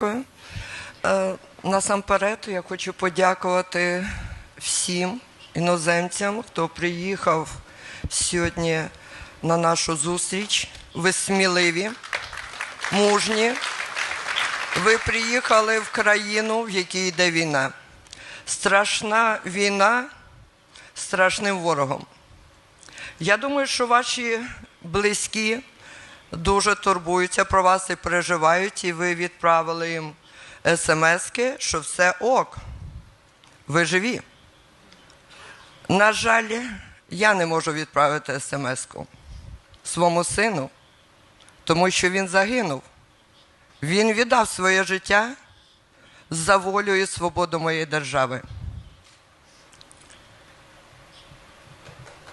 Дякую. Е, Насамперед я хочу подякувати всім іноземцям, хто приїхав сьогодні на нашу зустріч. Ви сміливі, мужні. Ви приїхали в країну, в якій йде війна. Страшна війна страшним ворогом. Я думаю, що ваші близькі дуже турбуються про вас і переживають, і ви відправили їм смски, що все ок. Ви живі. На жаль, я не можу відправити смс-ку своєму сину, тому що він загинув. Він віддав своє життя за волю і свободу моєї держави.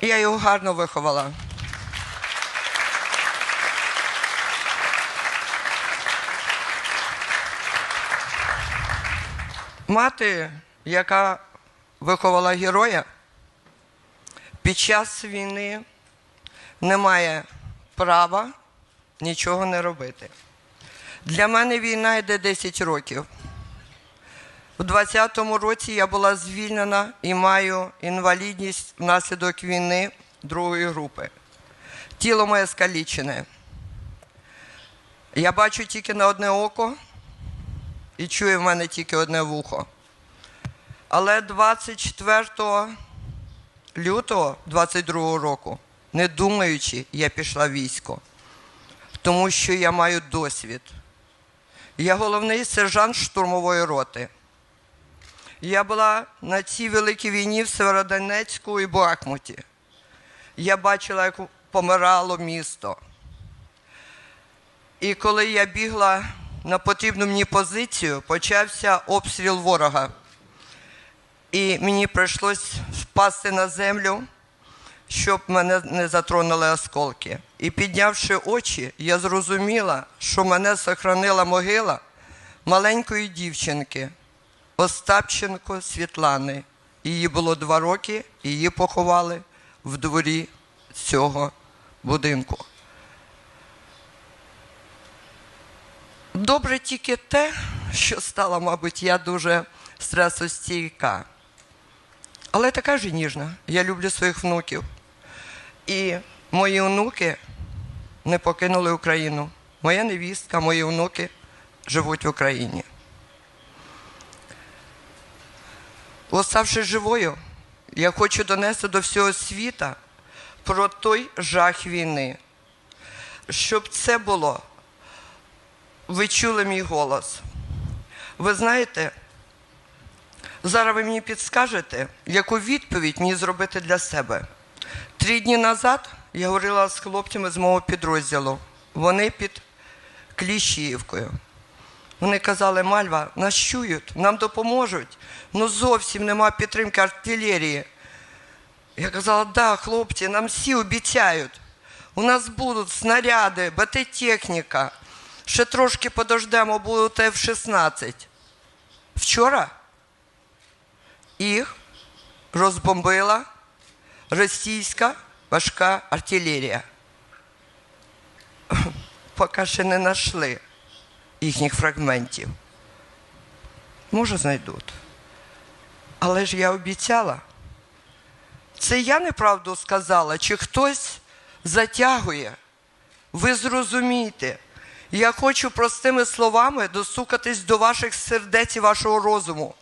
Я його гарно виховала. Мати, яка виховала героя, під час війни не має права нічого не робити. Для мене війна йде 10 років. У 20-му році я була звільнена і маю інвалідність внаслідок війни другої групи. Тіло моє скалічене. Я бачу тільки на одне око і чує в мене тільки одне вухо. Але 24 лютого 22 року, не думаючи, я пішла в військо, тому що я маю досвід. Я головний сержант штурмової роти. Я була на цій великій війні в Северодонецьку і Бахмуті. Я бачила, як помирало місто. І коли я бігла на потрібну мені позицію, почався обстріл ворога. І мені прийшлось впасти на землю, щоб мене не затронули осколки. І піднявши очі, я зрозуміла, що мене сохранила могила маленької дівчинки Остапченко Світлани. Їй було два роки, її поховали в дворі цього будинку. Добре тільки те, що стала, мабуть, я дуже стресостійка. Але така ж ніжна. Я люблю своїх внуків. І мої онуки не покинули Україну. Моя невістка, мої онуки живуть в Україні. Оставши живою, я хочу донести до всього світа про той жах війни, щоб це було ви чули мій голос. Ви знаєте, зараз ви мені підскажете, яку відповідь мені зробити для себе. Три дні назад я говорила з хлопцями з мого підрозділу. Вони під Кліщіївкою. Вони казали, Мальва, нас чують, нам допоможуть. Ну зовсім нема підтримки артилерії. Я казала, да, хлопці, нам всі обіцяють. У нас будуть снаряди, БТ-техніка. Ще трошки подождемо, будуть F-16. Вчора їх розбомбила російська важка артилерія. Поки ще не знайшли їхніх фрагментів. Може, знайдуть. Але ж я обіцяла. Це я неправду сказала, чи хтось затягує. Ви зрозумієте. Я хочу простими словами достукатись до ваших сердець і вашого розуму.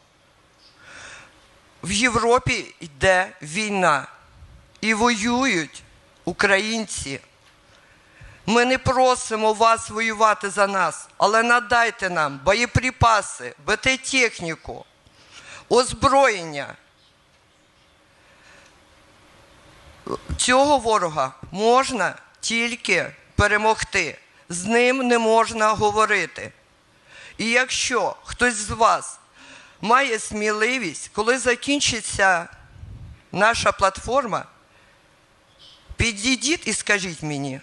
В Європі йде війна і воюють українці. Ми не просимо вас воювати за нас, але надайте нам боєприпаси, БТ-техніку, озброєння. Цього ворога можна тільки перемогти з ним не можна говорити. І якщо хтось з вас має сміливість, коли закінчиться наша платформа, підійдіть і скажіть мені,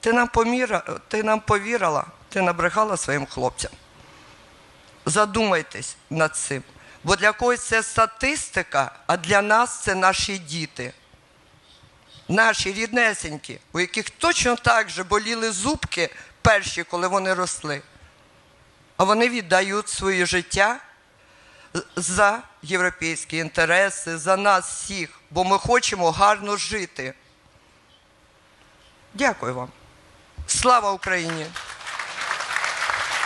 ти нам, поміра, ти нам повірила, ти набрехала своїм хлопцям. Задумайтесь над цим. Бо для когось це статистика, а для нас це наші діти наші ріднесенькі, у яких точно так же боліли зубки перші, коли вони росли. а вони віддають своє життя за європейські інтереси, за нас всіх, бо ми хочемо гарно жити. Дякую вам. Слава Україні!